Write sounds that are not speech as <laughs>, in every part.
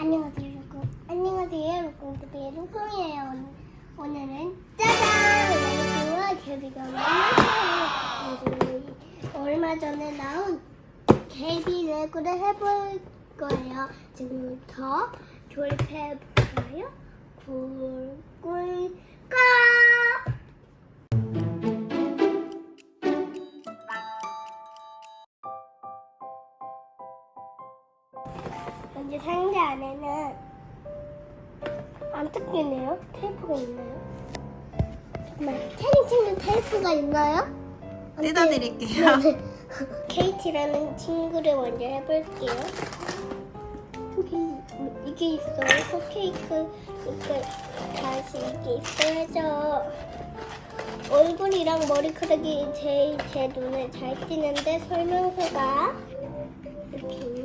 안녕하세요, 루콩. 안녕하세요, 루콩. 그대의 루콩이에요. 오늘- 오늘은 짜잔! 개비가 만났어요. 얼마 전에 나온 개비 레고를 해볼 거예요. 지금부터 조립해 볼까요? 굴굴 먼저 상자 안에는 안 뜯기네요. 테이프가 있나요? 정말 체리 친구 테이프가 있나요? 안. 뜯어드릴게요. 네, 네. <laughs> 케이티라는 친구를 먼저 해볼게요. 여기 이게 있어요. 케이크 이렇게 다시 이게 있어야죠. 얼굴이랑 머리카락이 제, 제 눈에 잘 띄는데 설명서가 이렇게.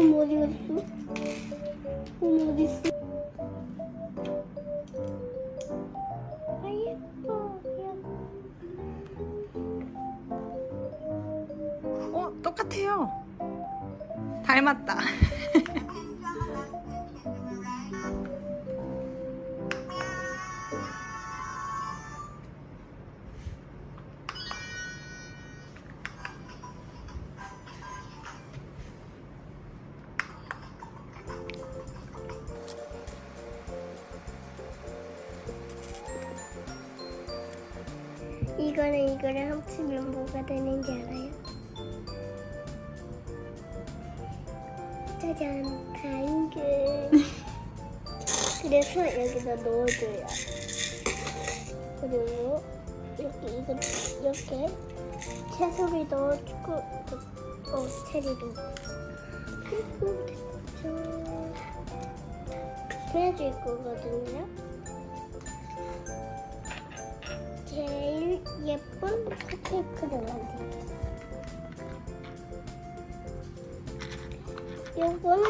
몸 어디 갔어? 몸 어디 있어? 아. 어, 똑같아요. 닮았다. <laughs> 이거는 이거를 합치면 뭐가 되는지 알아요? 짜잔, 당근. 그래서 여기다 넣어줘요. 그리고 이렇게 이거 이렇게 채소를 넣어주고 또- 어 체리도 그리고. 해줄 거거든요. 예쁜 컵케이크를 만들겠습니다. 요건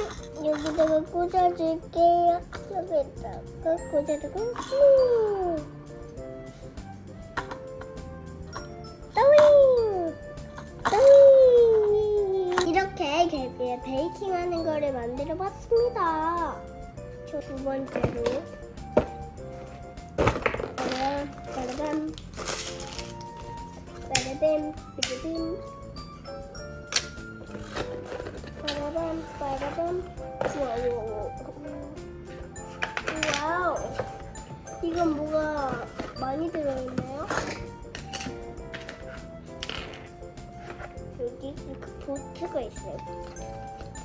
여기다가 꽂아줄게요. 여기다가 꽂아주고 후. 따윙! 따윙! 이렇게 개비에 베이킹하는 거를 만들어봤습니다. 저 두 번째로 빠라밤, 빠라밤, 빠라밤, 삐리빔. 빠라밤, 빠라밤. 와우. 와우. 이건 뭐가 많이 들어있나요? 여기 그 보트가 있어요.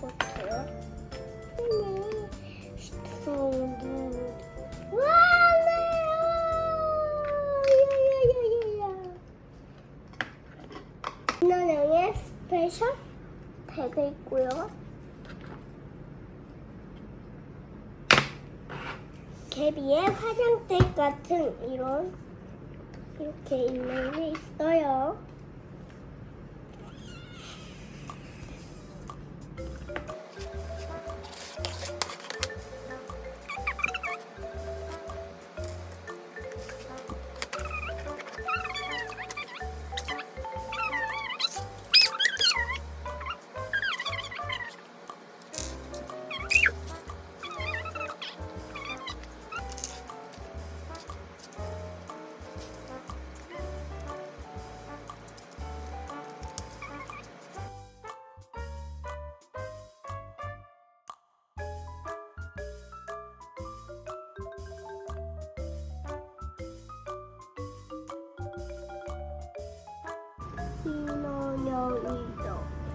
보트요. 스페셜 태그 있고요. 개비의 화장대 같은 이런 이렇게 있는 게 있어요.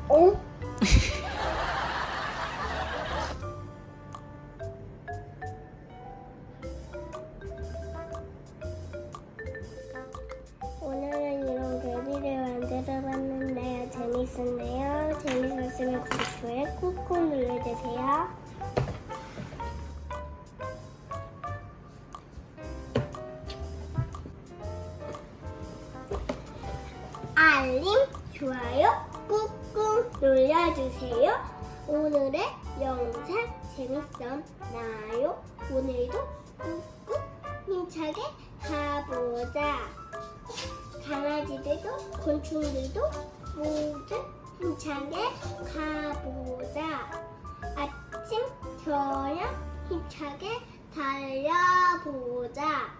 어? <laughs> 오늘은 이런 개비를 만들어봤는데요. 재밌었네요. 재밌었으면 구독조에 꾹꾹 눌러주세요. 알림, 좋아요 꾹꾹 눌러주세요. 오늘의 영상 재밌었나요? 오늘도 꾹꾹 힘차게 가보자. 강아지들도 곤충들도 모두 힘차게 가보자. 아침 저랑 힘차게 달려보자.